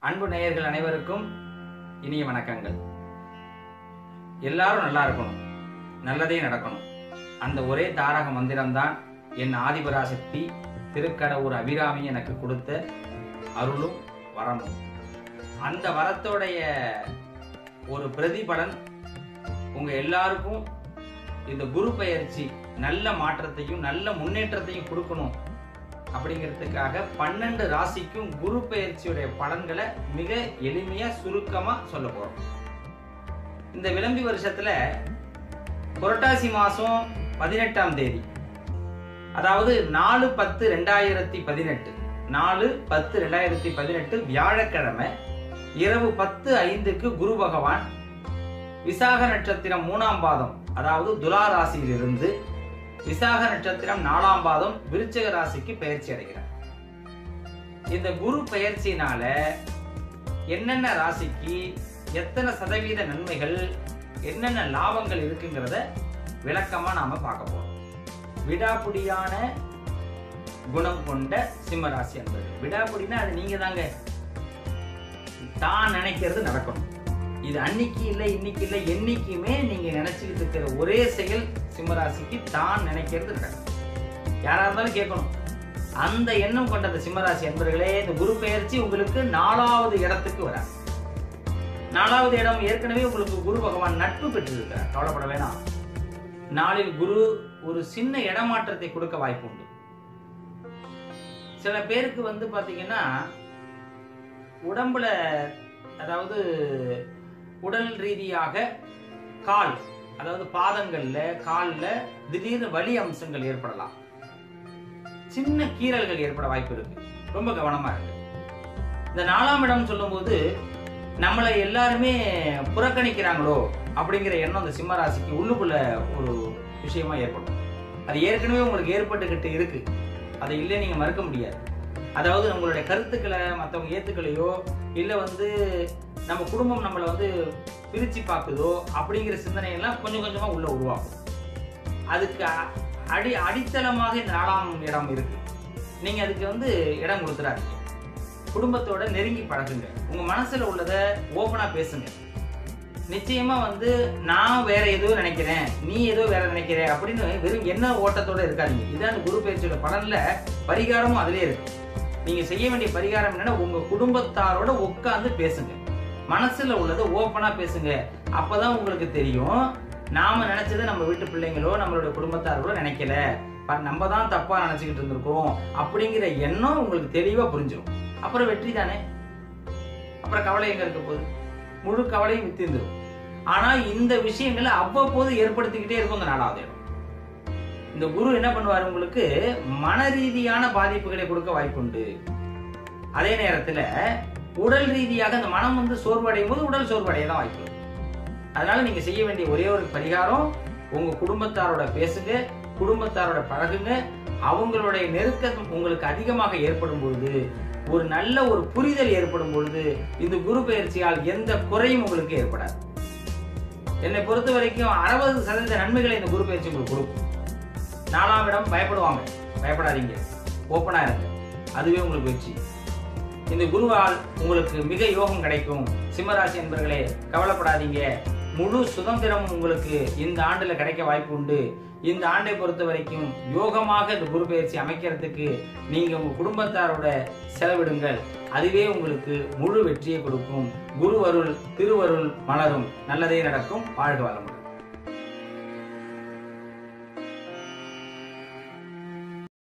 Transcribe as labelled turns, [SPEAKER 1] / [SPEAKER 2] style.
[SPEAKER 1] அன்பு நேயர்கள் அனைவருக்கும் இனிய வணக்கங்கள். எல்லாரும் நல்லா இருக்கணும். நல்லதே நடக்கணும். அந்த ஒரே தாரக மந்திரம்தான் என் ஆதிபராசக்தி திருக்கடவுர் அபிராமி எனக்கு கொடுத்த அருளும் வரமும். அந்த வரத்தோடைய ஒரு பிரதிபலன் உங்க எல்லாருக்கும் இந்த குரு பயிற்சி நல்ல மாற்றத்தையும் நல்ல முன்னேற்றத்தையும் கொடுக்கணும். அப்படிங்கிறதுக்காக பன்னெண்டு ராசிக்கும் குரு பயிற்சியுடைய பலன்களை மிக எளிமையா சுருக்கமா சொல்ல போறோம். இந்த விளம்பி வருஷத்துல புரட்டாசி மாசம் பதினெட்டாம் தேதி அதாவது நாலு பத்து ரெண்டாயிரத்தி பதினெட்டு நாலு பத்து ரெண்டாயிரத்தி பதினெட்டு வியாழக்கிழமை இரவு பத்து ஐந்துக்கு குரு பகவான் விசாக நட்சத்திரம் மூணாம் பாதம் அதாவது துலா ராசியிலிருந்து விசாக நட்சத்திரம் நாலாம் பாதம் விருச்சக ராசிக்கு பயிற்சி அடைகிறார். இந்த குரு பயிற்சியினால என்னென்ன ராசிக்கு எத்தனை சதவீத நன்மைகள் என்னென்ன லாபங்கள் இருக்குங்கிறத விளக்கமா நாம பார்க்க போறோம். விடாபுடியான குணம் கொண்ட சிம்ம ராசி என்பது விடாபுடினா அது நீங்க தாங்க தான் நினைக்கிறது நடக்கணும். இது அன்னைக்கு இல்லை இன்னைக்கு இல்லை என்னைக்குமே நீங்க நினைச்சுக்கிட்டு இருக்கிற ஒரே செயல் சிம்மராசிக்கு தான் நினைக்கிறது நடக்கும். யாரா இருந்தாலும் கேட்கணும். அந்த எண்ணம் கொண்ட அந்த சிம்மராசி என்பர்களே இந்த குரு பெயர்ச்சி உங்களுக்கு நாலாவது இடத்துக்கு வர நாலாவது இடம் ஏற்கனவே உங்களுக்கு குரு பகவான் நட்பு பெற்றிருக்கிறார். கவலைப்பட வேணாம். நாளில் குரு ஒரு சின்ன இடமாற்றத்தை கொடுக்க வாய்ப்பு உண்டு. சில பேருக்கு வந்து பாத்தீங்கன்னா உடம்புல அதாவது உடல் ரீதியாக கால் அதாவது பாதங்கள்ல காலில் திடீர்னு வலி அம்சங்கள் ஏற்படலாம். சின்ன கீறல்கள் ஏற்பட வாய்ப்பு இருக்கு. ரொம்ப கவனமா இருக்கு இந்த நாலாம் இடம் சொல்லும்போது நம்மளை எல்லாருமே புறக்கணிக்கிறாங்களோ அப்படிங்கிற எண்ணம் அந்த சிம்ம ராசிக்கு உள்ளுக்குள்ள ஒரு விஷயமா ஏற்படும். அது ஏற்கனவே உங்களுக்கு ஏற்பட்டுக்கிட்டு இருக்கு. அதை இல்லை நீங்க மறுக்க முடியாது. அதாவது நம்மளுடைய கருத்துக்களை மற்றவங்க ஏத்துக்கலையோ இல்லை வந்து நம்ம குடும்பம் நம்மளை வந்து பிரித்து பார்க்குதோ அப்படிங்கிற சிந்தனையெல்லாம் கொஞ்சம் கொஞ்சமாக உள்ளே உருவாகும். அதுக்கு அடி அடித்தளமாக இந்த நாலாம் இடம் இருக்குது நீங்கள் அதுக்கு வந்து இடம் கொடுத்துடாதீங்க குடும்பத்தோட நெருங்கி பழகுங்க. உங்கள் மனசில் உள்ளதை ஓப்பனாக பேசுங்க. நிச்சயமாக வந்து நான் வேற ஏதோ நினைக்கிறேன் நீ ஏதோ வேற நினைக்கிற அப்படின்னு வெறும் என்ன ஓட்டத்தோட இருக்காதீங்க. இதான் அந்த குரு பயிற்சியோட பலனில் பரிகாரமும் அதிலே இருக்கு. நீங்கள் செய்ய வேண்டிய பரிகாரம் என்னன்னா உங்கள் குடும்பத்தாரோட உட்காந்து பேசுங்க. மனசுல உள்ளதை ஓப்பனா பேசுங்க. அப்பதான் உங்களுக்கு தெரியும். நாம நினைச்சதை நம்ம வீட்டு பிள்ளைங்களோ நம்மளோட குடும்பத்தார்களோ நினைக்கல. ப- நம்ம தான் தப்பா நினைச்சுக்கிட்டு இருந்திருக்கோம். அப்படிங்கிற எண்ணம் உங்களுக்கு தெளிவா புரிஞ்சிடும் அப்புறம் வெற்றி தானே? அப்புறம் கவலை எங்க இருக்க போகுது? முழு கவலையும் வித்திருந்துடும் ஆனா இந்த விஷயங்களை அவ்வப்போது ஏற்படுத்திக்கிட்டே இருக்கும் இந்த நாலாவது இடம். இந்த குரு என்ன பண்ணுவார் உங்களுக்கு? மன ரீதியான பாதிப்புகளை கொடுக்க வாய்ப்புண்டு. அதே நேரத்துல உடல் ரீதியாக அந்த மனம் வந்து சோர்வடையும் போது உடல் சோர்வடைய தான் வாய்ப்பு. அதனால நீங்க செய்ய வேண்டிய ஒரே ஒரு பரிகாரம் உங்க குடும்பத்தாரோட பேசுங்க குடும்பத்தாரோட பழகுங்க. அவங்களுடைய நெருக்கம் உங்களுக்கு அதிகமாக ஏற்படும் பொழுது ஒரு நல்ல ஒரு புரிதல் ஏற்படும் பொழுது இந்த குரு பயிற்சியால் எந்த குறையும் உங்களுக்கு ஏற்படாது. என்னை பொறுத்த வரைக்கும் அறுபது சதவீத நன்மைகளை இந்த குரு பயிற்சி உங்களுக்கு கொடுக்கும். நாலாம் இடம் பயப்படுவாங்க. பயப்படாதீங்க. ஓப்பனா இருங்க. அதுவே உங்களுக்கு வெற்றி. இந்த குருவால் உங்களுக்கு மிக யோகம் கிடைக்கும். சிம்மராசி என்பர்களே கவலைப்படாதீங்க. முழு சுதந்திரமும் உங்களுக்கு இந்த ஆண்டுல கிடைக்க வாய்ப்பு உண்டு. இந்த ஆண்டை பொறுத்த வரைக்கும் யோகமாக இந்த குரு பயிற்சி அமைக்கிறதுக்கு நீங்க உங்க குடும்பத்தாரோட செலவிடுங்கள். அதுவே உங்களுக்கு முழு வெற்றியை கொடுக்கும். குரு அருள் திருவருள் மலரும். நல்லதே நடக்கும். வாழ்க வளமுடன்.